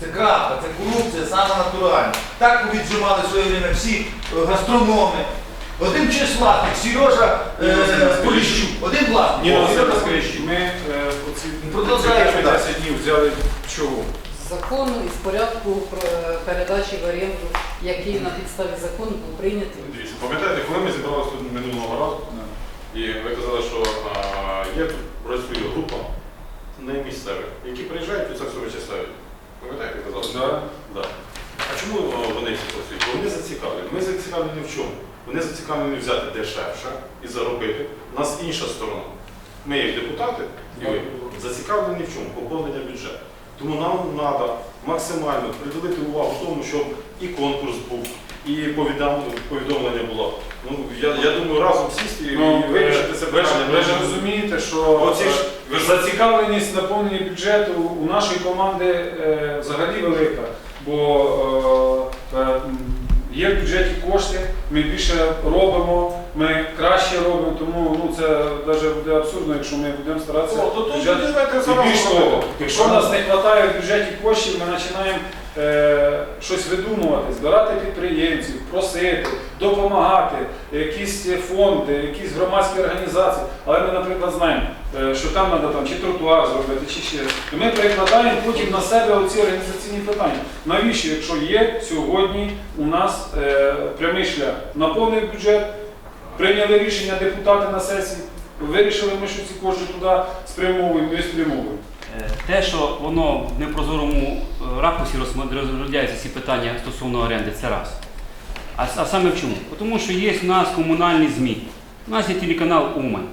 Це крапка, це корупція, саме натуральна. Так віджимали в своє время всі е, гастрономи. Один чи власник, Сережа е, Поліщук, один власник. Ні, ну Сережа це ми е, оці Продовжаємо, перші так. 10 днів взяли чого? Закону із порядку про е, передачі в оренду, який на підставі закону був прийнятий. Дивіться, пам'ятаєте, коли ми зібралися тут минулого разу, і ви казали, що а, є тут працює група не місцевих, які приїжджають і це все вичисляють. Пам'ятаєте, казали? Да. Да. А чому вони всі працюють? Бо вони зацікавлені. Ми зацікавлені в чому? Вони зацікавлені взяти дешевше і заробити. У нас інша сторона. Ми, як депутати, і ви, зацікавлені в чому? Поповнення бюджету. Тому нам треба максимально приділити увагу тому, щоб і конкурс був, і повідомлення було. Ну, я, я думаю, разом сісти і Ну, вирішити це ви, ж, питання. ви ж розумієте, що Оці е, ж- зацікавленість наповнення бюджету у нашої команди е, взагалі велика, бо е, е, є в бюджеті кошти, ми більше робимо, ми краще робимо, тому ну, це навіть буде абсурдно, якщо ми будемо старатися. О, то тут бюджет- І більш того, якщо нас не вистачає в бюджеті коштів, ми починаємо щось видумувати, збирати підприємців, просити, допомагати, якісь фонди, якісь громадські організації. Але ми, наприклад, знаємо, е, що там треба там, чи тротуар зробити, чи ще. І ми перекладаємо потім на себе оці організаційні питання. Навіщо, якщо є сьогодні у нас е, прямий шлях, наповнив бюджет, прийняли рішення депутати на сесії, вирішили ми, що ці кошти туди спрямовуємо і спрямовуємо. Е, Те, що воно в непрозорому е, ракурсі розглядаються ці питання стосовно оренди, це раз. А, а саме в чому? Тому що є в нас комунальні ЗМІ. У нас є телеканал Умань.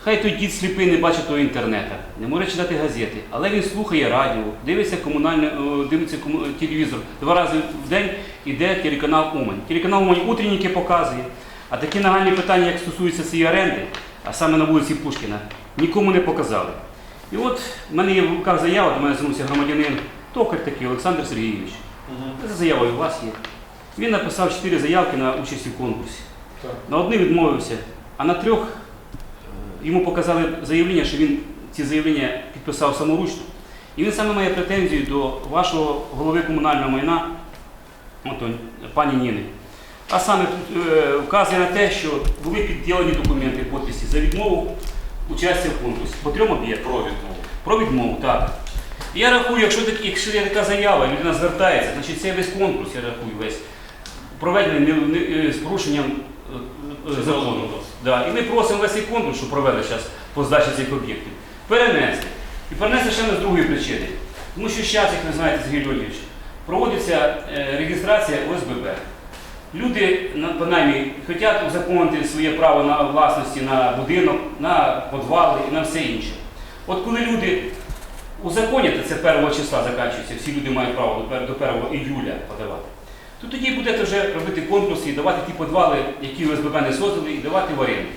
Хай той дід сліпий не бачить того інтернету, не може читати газети, але він слухає радіо, дивиться комунальне, е, дивиться кому- телевізор. Два рази в день іде телеканал Умань. Телеканал Умань утренніки показує. А такі нагальні питання, як стосуються цієї оренди, а саме на вулиці Пушкіна, нікому не показали. І от в мене є в руках заява, до мене звернувся громадянин Токар такий Олександр Сергійович. Ця заява і у вас є. Він написав чотири заявки на участь у конкурсі. Так. На одні відмовився, а на трьох е, йому показали заявлення, що він ці заявлення підписав саморучно. І він саме має претензію до вашого голови комунального майна, от пані Ніни. А саме тут е, вказує на те, що були підділені документи підписи за відмову участі в конкурсі по трьом об'єктам. Про відмову. Про відмову, так. Я рахую, якщо, так, якщо є така заява, людина звертається, значить це весь конкурс, я рахую, весь проведений не, не- е, з порушенням е, е, закону. Да. І ми просимо весь цей конкурс, що провели зараз по здачі цих об'єктів, перенести. І перенести ще не з другої причини. Тому що зараз, як ви знаєте, Сергій Леонідович, проводиться е, реєстрація ОСББ. Люди, принаймні, хочуть узаконити своє право на власності на будинок, на подвали і на все інше. От коли люди узаконять, це 1 числа закінчується, всі люди мають право до 1 іюля подавати, то тоді будете вже робити конкурси і давати ті подвали, які ОСББ не создали, і давати в оренду.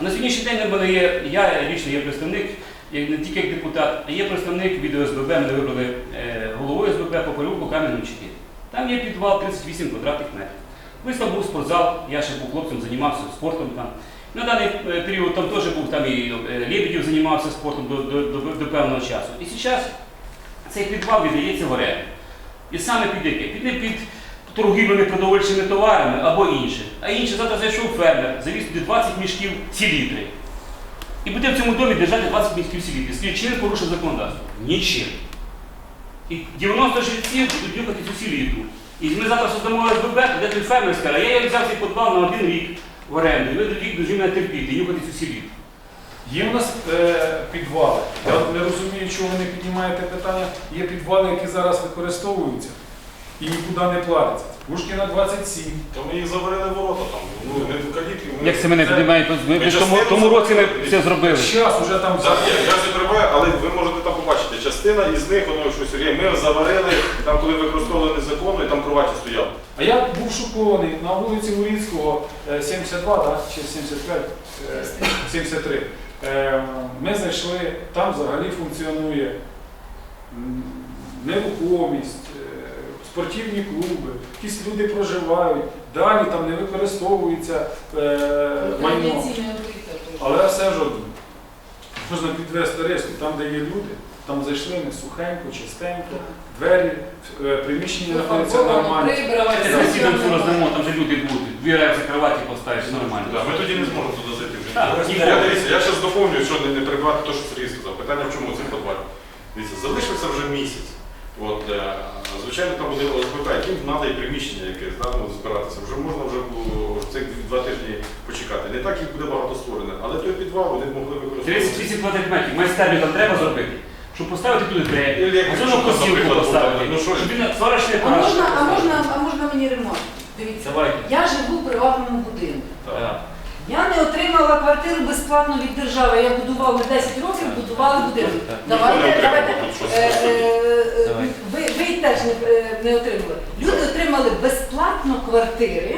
А на сьогоднішній день мене є, я лічно є представник, не тільки як депутат, а є представник від ОСББ, мене вибрали е, головою ОСББ по переулку Кам'яному 4. Там є підвал 38 квадратних метрів. Вистав був спортзал, я ще був хлопцем, займався спортом там. На даний е, період там теж був там і е, Лебедєв займався спортом до, до, до, до певного часу. І зараз цей підвал віддається в оренду. І саме під яке? Під, не під торгівлями продовольчими товарами або інше. А інше завтра зайшов фермер, завіз туди 20 мішків селітри. І буде в цьому домі держати 20 мішків селітри. Скажіть, чим порушив законодавство? Нічим. І 90 жильців будуть нюхати цю селітру. І ми завтра создамо ОСББ, де той фермер скаже, я взяв цей подвал на один рік в оренду, і ви рік дуже мене терпіти, нюхати цю селітру. Є в нас е, підвали. Я от не розумію, чого ви не піднімаєте питання. Є підвали, які зараз використовуються і нікуди не платяться. Пушкіна 27. То ми їх заварили ворота там. Ну, не в ми- Як це мене Це- піднімають? Ми Ми тому, тому році ми все зробили. Зараз вже там Так, я, я це перебуваю, але ви можете там побачити, частина із них, воно щось є. Ми заварили, там коли використовували незаконно, і там кроваті стояли. А я був шокований на вулиці Урінського е, 72, так, чи 75, е, 73. Е, Ми зайшли, там взагалі функціонує нерухомість, е, спортивні клуби, якісь люди проживають, далі там не використовується е, майно. Але все ж одно. Можна підвести риску, там, де є люди, там зайшли ми сухенько, чистенько, двері, е, приміщення знаходяться нормально. Давайте все засідом все роздамо, там же люди будуть. Дві рейси кроваті поставиш, нормально. Да, Ми тоді не зможемо туди зайти вже. Так, Я дивіться, я зараз доповнюю, що не, не перебувати те, що Сергій сказав. Питання в чому цим подвалі. Дивіться, залишився вже місяць. От, е, звичайно, там буде ОСББ, яким треба і приміщення якесь да, ну, збиратися. Вже можна вже було цих два тижні почекати. Не так їх буде багато створено, але той підвал вони б могли використовувати. 38 квадратних метрів, майстерню там треба зробити, щоб поставити туди двері, Електрику, зону поставити, ну, що щоб він сварочний А апарат. можна, а можна, а можна мені ремонт? Дивіться, Давайте. я живу в приватному будинку. Так. Я не отримала квартиру безплатно від держави. Я будувала 10 років, будувала будинок. Давайте, давайте. е, е, е, Давай. Ви, теж не, е, не отримали. Люди отримали безплатно квартири,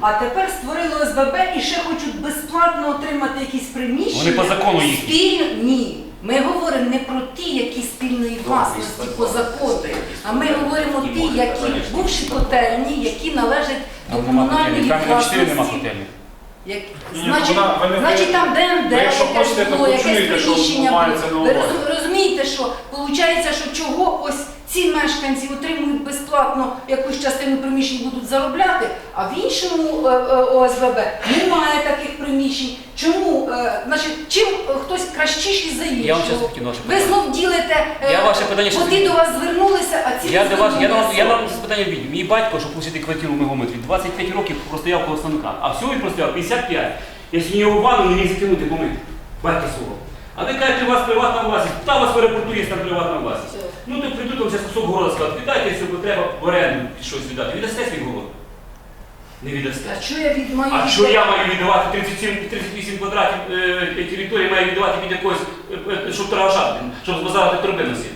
а тепер створили ОСББ і ще хочуть безплатно отримати якісь приміщення. Вони по закону їхні. Спільно ні. Ми говоримо не про ті, які спільної власності по закону, а ми говоримо ті, які бувші котельні, які належать до Там нема комунальної котельні, Кам'яна 4 нема власності. котельні. Як, Ні, значить, вона- ви не- значить, там ДНД, ви якщо якесь хочете, то було, якесь почуєте, що приміщення мається на Ви увазі. роз- розумієте, що виходить, що чого ось ці мешканці отримують безплатно якусь частину приміщень будуть заробляти, а в іншому е, е, немає таких приміщень. Чому? Е, Значить, чим хтось кращіший за Я вам іншого? таки Ви питання. знов ділите, Я ваше питання щас бо відповім. до вас звернулися, а ці Я не до вас, я, вам- я звернулися. вам з питання відповім. Мій батько, щоб отримати квартиру в Мегометрі, 25 років простояв коло станка, а всього він простояв 55. Я сьогодні його ванну не міг затягнути помити. Батька свого. А ви кажете, у вас приватна власність. Та у вас в аеропорту є там приватна власність. Ну то прийдуть вам зараз кусок города сказати, віддайте, якщо треба в оренду під щось віддати. Віддасте свій город? Не віддасте. А що я від маю А що я маю віддавати 37, 38 квадратів е, території, маю віддавати від якогось, е, е, щоб траважати, щоб збазарити труби носити?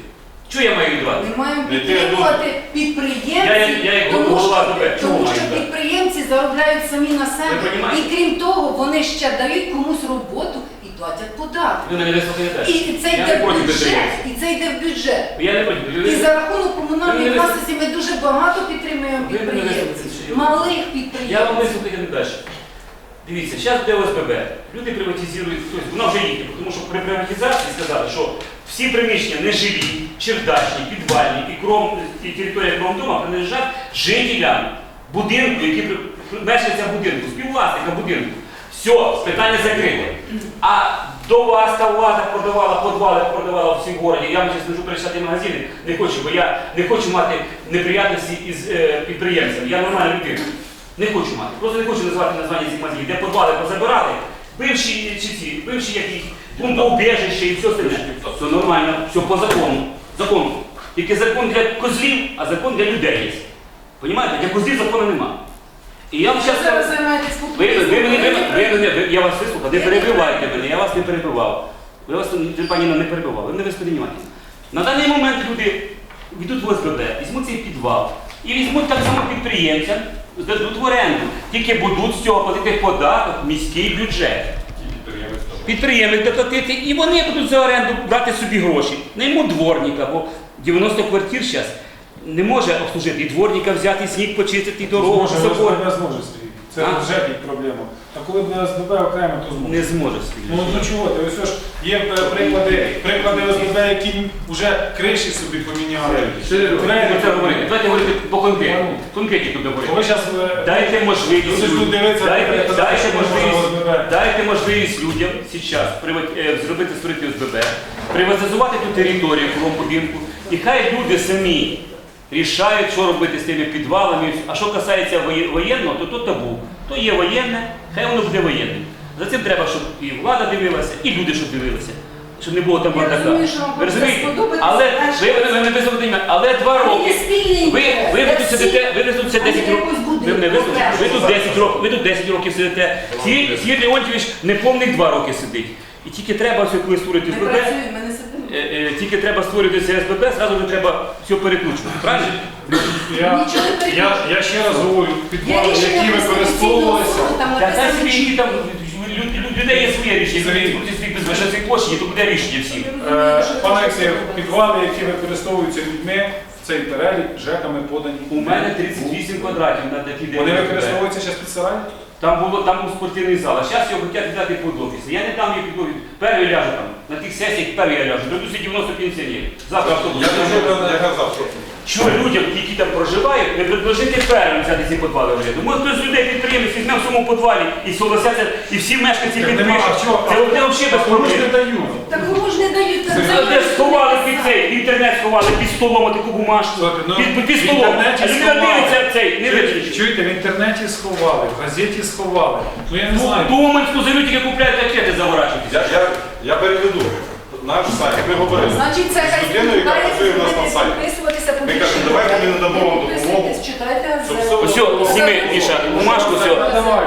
Що я маю віддавати? Ми маємо Не ти, підтримувати Я- підприємців, я як тому, голова що, чого тому маю що підприємці заробляють самі на себе. Ви понімаєте? І крім того, вони ще дають комусь роботу платять податки. Мене не. І це Я йде не в проти бюджет, і це йде в бюджет. Я не проти. І за рахунок комунальної не власності ми дуже багато підтримуємо мене не підприємців, малих Я вам підприємців. вислухаю не далі. Дивіться, зараз буде ОСББ. Люди приватизують, тобто вона вже їхня, тому що при приватизації сказали, що всі приміщення нежилі, чердачні, підвальні і, кром, і територія кромдома принадлежать жителям будинку, які при- будинку, співвласника будинку. Все, питання закрите. А до вас та влада продавала подвали, продавала в всім городі. Я зараз можу перечитати магазини, не хочу, бо я не хочу мати неприятності із е, підприємцями. Я нормальна людина. Не хочу мати. Просто не хочу називати названня цих магазинів, де подвали позабирали, бивші чи ці, бивші якісь бомбоубежище і все остальне. Все нормально, все по закону. Закону. Тільки закон для козлів, а закон для людей є. Понімаєте? Для козлів закону нема. І я вам зараз зараз займаєтесь ви, ви, ви, ви, популізмом? ви, ви- я вас вислухав, не перебивайте мене, я вас не перебивав. Ви вас, ви, пані, не перебивав, ви не восприймаєте. На даний момент люди йдуть в ОСББ, візьмуть цей підвал і візьмуть так само підприємцям, здадуть в оренду. Тільки будуть з цього платити податок в міський бюджет. Підприємець там. Підприємець буде платити, і вони будуть за оренду брати собі гроші. Наймуть дворника, бо 90 квартир зараз не може обслужити. І дворника взяти, і сніг почистити, і дорогу, Зможе, собор. ОСББ зможе Сергій. Це А? вже їх проблема. А коли буде ОСББ окремо, то зможе. Не зможе Ну собі. до чого ти? Ось ж є е, приклади, приклади ОСББ, які вже криші собі поміняли. Давайте це говорити. Давайте говорити по конкретику. конкретику Ви говорити. зараз Дайте можливість, Люди дайте, дайте, можливість, ОСББ. дайте можливість людям зараз приват- е, зробити створити ОСББ, приватизувати ту територію кругом будинку, і хай люди самі рішають, що робити з тими підвалами. А що касається воєнного, то то табу. То є воєнне, хай воно буде воєнним. За цим треба, щоб і влада дивилася, і люди, щоб дивилися. Щоб не було там бардака. Ви розумієте? Але ви, ви, ви, не безподобаєте, але два роки. Ви, ви, ви тут сидите, ви тут сидите 10 років. якось буде. Ви мене. Ви тут 10 років, ви тут 10 років сидите. Сергій Леонтьович неповних 2 роки сидить. І тільки треба все, коли створити Ми працюємо, ми не е, е, тільки треба створити це СББ, зразу вже треба все перекручувати. Правильно? Я, я, я ще раз говорю, підвали, які використовувалися. Та там лю- лю- людей є своє рішення, які свій ж ці площі, то буде рішення всім. Е, Пане Олексію, підвали, які використовуються людьми, в цей перелік ЖЕКами подані. У мене 38 квадратів на такі де Вони використовуються зараз під сарай? Там було там був спортивний зал, а зараз його хочуть взяти під офіс. Я не дам їх під офіс. Перший ляжу там. На тих сесіях перший я ляжу. Дадуся 90 пенсіонерів. Завтра автобус. Я дуже казав, що Що людям, які там проживають, не предложити первим взяти ці підвали оренду. Може хтось з людей підприємець візьме в цьому підвалі і согласяться, і всі мешканці підпишуть. Це от взагалі без Кому ж не проблем. дають? Так кому ж не дають? Це це де сховали під цей, інтернет сховали під столом таку бумажку. Слухайте, ну, Під, під в столом. інтернеті А людина сховали. дивиться цей, не Чуєте, виключить. Чуєте, в інтернеті сховали, в газеті сховали. Ну я не знаю. Думанську землю тільки купляють ракети заворачують. я, я, я переведу наш сайт. Ми говорили. Значить, це хай з людиною, яка працює в нас на сайті. підписуватися Ми кажемо, давайте ми надамо вам допомогу. Читайте Щоб все- Ось, зніми, Міша, бумажку, все.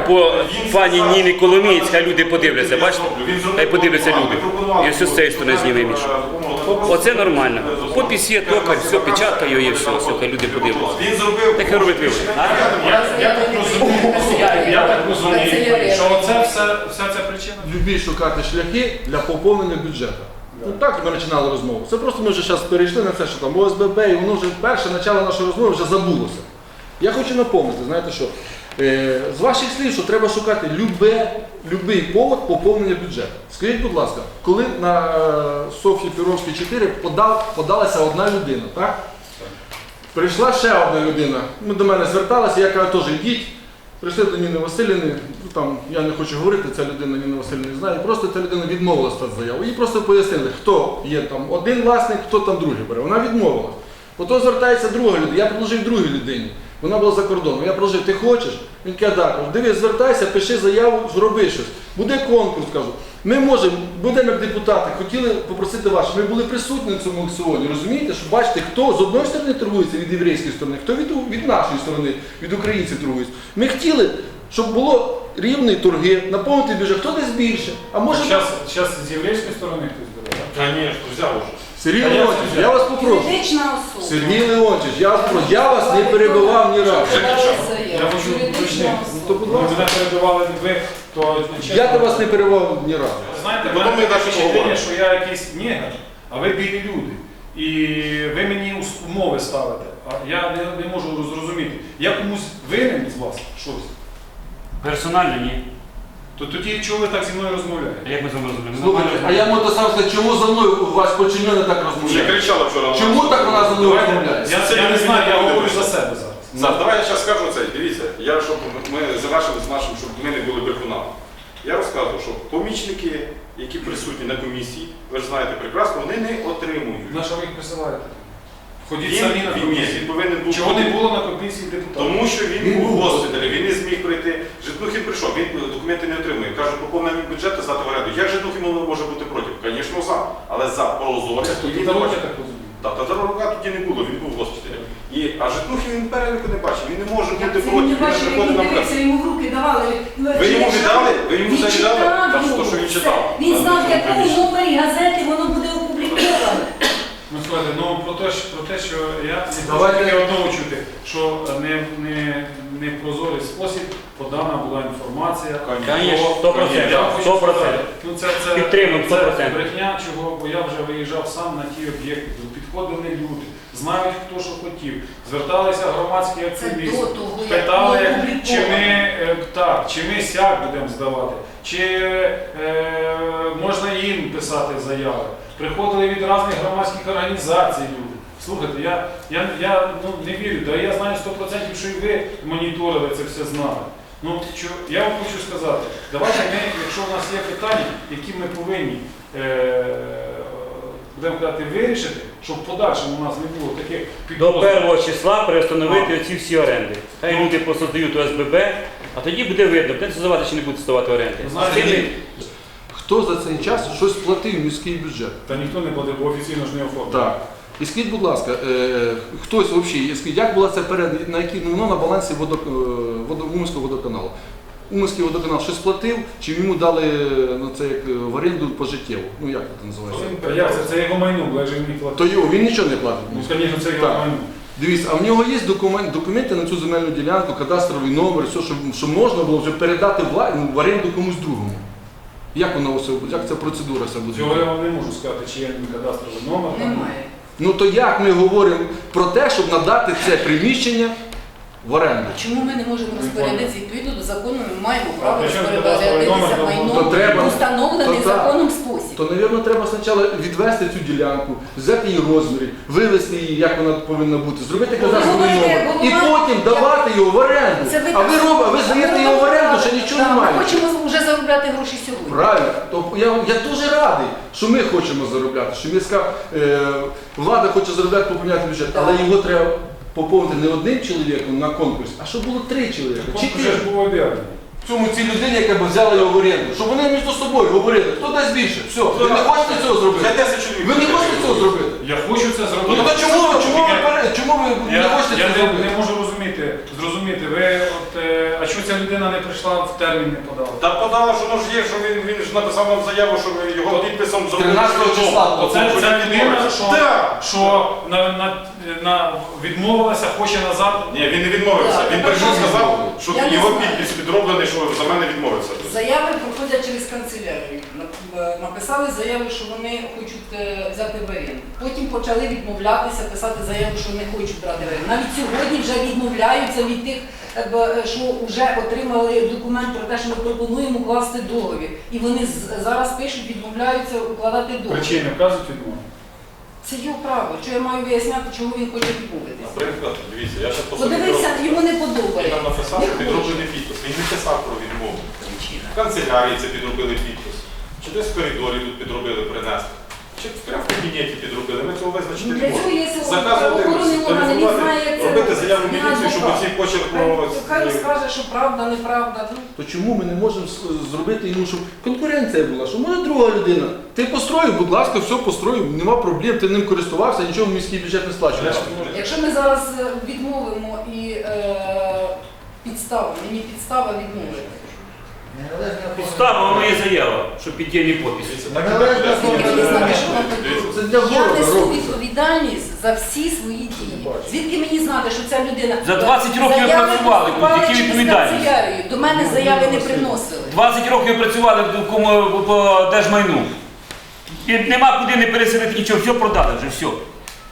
По пані Ніні Коломієць, хай люди подивляться, бачите? Хай подивляться люди. І все з цієї сторони зніми, Міша. Оце нормально. Попіс є, токар, все, печатка його є, все, все, хай люди подивляться. Він зробив. Так робить а? Я, я так розумію, я так розумію, Це що оце все, вся ця причина. любі шукати шляхи для поповнення бюджету. Ну так ми починали розмову. Це просто ми вже зараз перейшли на це, що там ОСББ, і воно вже перше начало нашої розмови вже забулося. Я хочу напомнити, знаєте що, е, з ваших слів, що треба шукати любе, любий повод поповнення бюджету. Скажіть, будь ласка, коли на е, Софії Піровській 4 подав, подалася одна людина, так? Прийшла ще одна людина. Ми до мене зверталися, я кажу, теж йдіть. Прийшли до Ніни Васильівни, ну там я не хочу говорити, ця людина Ніна Васильівна знає. Просто ця людина відмовилася стати заяву. Їй просто пояснили, хто є там один власник, хто там другий бере. Вона відмовила. Потім звертається друга людина. Я предложив другій людині. Вона була за кордоном. Я прожив, ти хочеш? Він каже, так. Дивись, звертайся, пиши заяву, зроби щось. Буде конкурс, кажу. Ми можемо, будемо як депутати, хотіли попросити вас, щоб ми були присутні на цьому аукціоні. Розумієте, що бачите, хто з одної сторони торгується від єврейської сторони, хто від, від нашої сторони, від українців торгується. Ми хотіли, щоб було рівні торги, наповнити бюджет, хто десь більше. А може Зараз з єврейської сторони хтось бере? Звісно, взяв уже. Сергій я Леонтьович, я вас попрошу. Сергій Леонтьович, я вас прошу, я вас не перебивав ні разу. Я хочу уточнити. То, будь Ви мене перебивали ви, то чесно. Я до вас не перебивав ні разу. Знаєте, в мене таке впечатлення, що я якийсь негр, а ви білі люди. І ви мені умови ставите. А я не, не можу зрозуміти. Я комусь винен з вас щось. Персонально ні. То тоді чого ви так зі мною розмовляєте? А Як ми з вами розуміємо? Слухайте, а я можу сам сказати, чому за мною ваш подчинений так Вже розмовляє? кричала вчора. на Чому нас. так вона за мною Давайте, розмовляє? я, я не знаю, я говорю за себе зараз. Саш, давай я зараз скажу це. Дивіться, я щоб ми завершили з нашим, щоб ми не були. Я розказував, що помічники, які присутні на комісії, ви ж знаєте прекрасно, вони не отримують. На що ви їх присилаєте? Ходіть Він, самі на він, ні, комісію. він повинен був Чого не бути- було на комісії депутатів? Тому що він Він був в госпіталі, він не зміг прийти. Житнухін прийшов, він документи не отримує. Каже, поповнення бюджету здати в оренду. Як Житнухін може бути проти? Звісно, за. Але за прозорість тоді хоче. так розумію. Та Татарока тоді не було, він був в госпіталі. І, а Житнухін він переліку не бачив, він не може бути проти, він не приходить він на дивився, йому в руки давали. Ви йому віддали? Ви йому Він це віддали? Та що, що він читав? Він знав, в якому номері газети воно буде опубліковане. Ну, слухайте, ну про те, що, про те, що я Давайте- тільки одного чути, що не, не, не в прозорий спосіб подана була інформація. Конечно, про- 100%, Я 100%. Ну, це, це, Підтримую, це 100%. брехня, чого, бо я вже виїжджав сам на ті об'єкти, підходили люди, знають, хто що хотів, зверталися громадські активісти. Питали, чи ми е, так, чи ми сяк будемо здавати, чи е, можна їм писати заяви. Приходили від різних громадських організацій люди. Слухайте, я, я, я ну, не вірю, да я знаю 100%, що і ви моніторили це все знали. Ну, що, я вам хочу сказати, давайте ми, якщо у нас є питання, які ми повинні е, будемо казати, вирішити, щоб в подальшому у нас не було таких До підозр. першого числа перестановити оці всі оренди. Хай люди посоздають ОСББ, а тоді буде видно, буде здавати чи не буде здавати оренди. Знаєте, цими- Хто за цей час щось платив в міський бюджет? Та ніхто не платив, бо офіційно ж не оформив. Так. І скажіть, будь ласка, е, хтось взагалі, як була це перед, на якій ну, воно на балансі водо, е, водо, Уманського водоканалу? Уманський водоканал щось платив, чи йому дали ну, це як е, в оренду пожиттєво? Ну як це називається? Як це? Це його майно, бо як же він не платив. То його він нічого не платить. Ну, звісно, це його Так. майно. Дивіться, а в нього є документ, документи на цю земельну ділянку, кадастровий номер, все, що, що можна було вже передати вла- ну, в оренду комусь другому. Як воно все буде? Як ця процедура вся буде? Цього я вам не можу сказати, чи є кадастровий номер. там. Немає. Ну то як ми говоримо про те, щоб надати це приміщення в оренду? Чому ми не можемо розпорядитися відповідно до закону? Ми маємо право розпорядитися майном То треба- в установлений то так. законом спосіб. То, мабуть, треба спочатку відвести цю ділянку, взяти її розміри, вивести її, як вона повинна бути, зробити Ну, кадастровий говорите, номер і голова- потім давати його в оренду. Це ви А ви так- робите, ви здаєте його в оренду, ще нічого Так, немає. Ми хочемо вже заробляти гроші сьогодні. Правильно, то я, я дуже радий, що ми хочемо заробляти, що міська е, влада хоче заробляти поповняти бюджет, але його треба поповнити не одним чоловіком на конкурс, а щоб було три чоловіка. Конкурс ж був об'явлений. Цьому цій людині, яка б взяла його в оренду, щоб вони між собою говорили, хто дасть більше. Все, ви не хочете цього зробити? 10 чоловік. Ви не хочете цього зробити? Я хочу це Ну зробити. то чому, ви- чому ви пере- чому ви не хочете я це не, зробити? не можу розуміти, зрозуміти, ви от, е, а чому ця людина не прийшла в термін не подала? Та подала, що воно ж є, що він, він ж написав нам заяву, що його підписом зробили. 13 числа. Оце ця людина, що, Так. що на, на, на, відмовилася, хоче назад. Ні, він не відмовився. Так, Він прийшов, сказав, що Я не його знаю. підпис підроблений, що за мене відмовився. Заяви проходять через канцелярію. Нап- е, Написали заяви, що вони хочуть е, взяти в оренду. Потім почали відмовлятися, писати заяву, що не хочуть брати в оренду. Навіть сьогодні вже відмовляються від тих, е, б, е, що вже отримали документ про те, що ми пропонуємо укласти договір. І вони з- зараз пишуть, відмовляються укладати договір. Причини вказують відмову. Це його право. Що я маю виясняти, чому він хоче відмовитися? Наприклад, дивіться, я ще Подивився, йому не Він подобається. нам написав, Не що підроблений підпис. Він не писав про відмову. В канцелярії це підробили підпис. Чи десь в коридорі тут підробили, принесли. Чи прямо в кабінеті підробили. Ми цього визначити Ну, не можемо. Заказувати, телефонувати, знає, це робити заяву міліцію, щоб оці почерк Хай- Хай скаже, що правда, неправда. Ну, То чому ми не можемо с- зробити йому, щоб конкуренція була? Що може друга людина? Ти построїв, будь ласка, все построїв, нема проблем, ти ним користувався, нічого в міський бюджет не сплачуєш. Якщо ми зараз е, відмовимо і е, підстава, мені підстава відмовити. Підстава, є заява, що піддільні підписи. Дивіться, Це для Я несу відповідальність за всі свої дії. Звідки мені знати, що ця людина За 20 років ви Заяви працювали тут, поступали які через відповідальність? канцелярію. До мене заяви не приносили. 20 років працювали в кому- по держмайну. І нема куди не переселити нічого, все продали вже, все.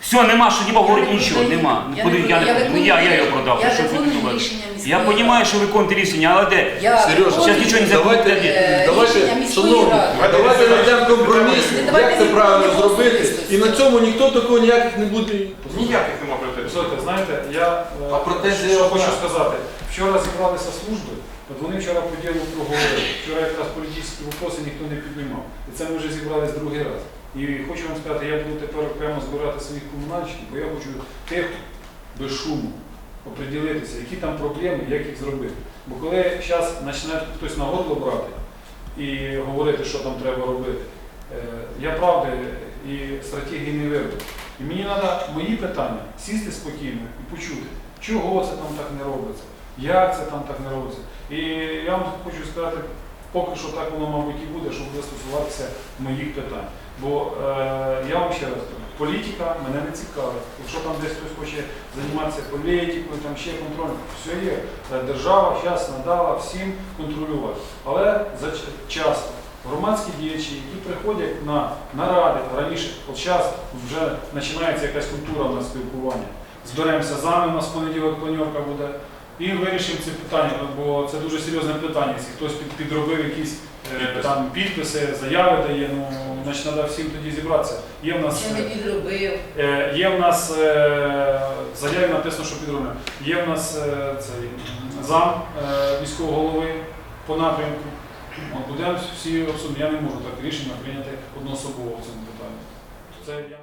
Все, нема, що ніби говорити нічого, нема. Я Куди не- я, я не, я, я його продав. я що ви виконую думаєте? рішення Я розумію, що ви виконуєте рішення, але де? Я Сережа, виконую, зараз нічого не Давайте, забудете. е, давайте, рішення міської шановні, ради. давайте знайдемо компроміс, давайте як це правильно зробити, і на цьому ніхто такого ніяких не буде. Ніяких нема претензій. Слухайте, знаєте, я е, А претензії що одна. хочу сказати. Вчора зібралися служби, от вони вчора по ділу проговорили. Вчора якраз політичні вопроси ніхто не піднімав. І це ми вже зібрались другий раз. І хочу вам сказати, я буду тепер окремо збирати своїх комунальщиків, бо я хочу тих без шуму оприділитися, які там проблеми, як їх зробити. Бо коли зараз почне хтось на горло брати і говорити, що там треба робити, е, я правди і стратегії не вироблю. І мені треба мої питання сісти спокійно і почути, чого це там так не робиться, як це там так не робиться. І я вам хочу сказати, поки що так воно, мабуть, і буде, що буде стосуватися моїх питань. Бо е, я вам ще раз кажу, політика мене не цікавить. Якщо там десь хтось хоче займатися політикою, там ще контролем, все є. Е, Держава зараз надала всім контролювати. Але за часто громадські діячі, які приходять на наради раніше, от зараз вже починається якась культура на спілкування. Зберемося з вами, у нас в понеділок планерка буде. І вирішимо це питання, бо це дуже серйозне питання. Якщо хтось під, підробив якісь е, там підписи, заяви дає, ну значить треба всім тоді зібратися. Є в нас Чи не підробив. Е, Є в нас е, в заяві написано, що підробив. Є в нас е, цей зам е, міського голови по напрямку. От Будемо всі обсудити. Я не можу так рішення прийняти одноособово в цьому питанні. Це я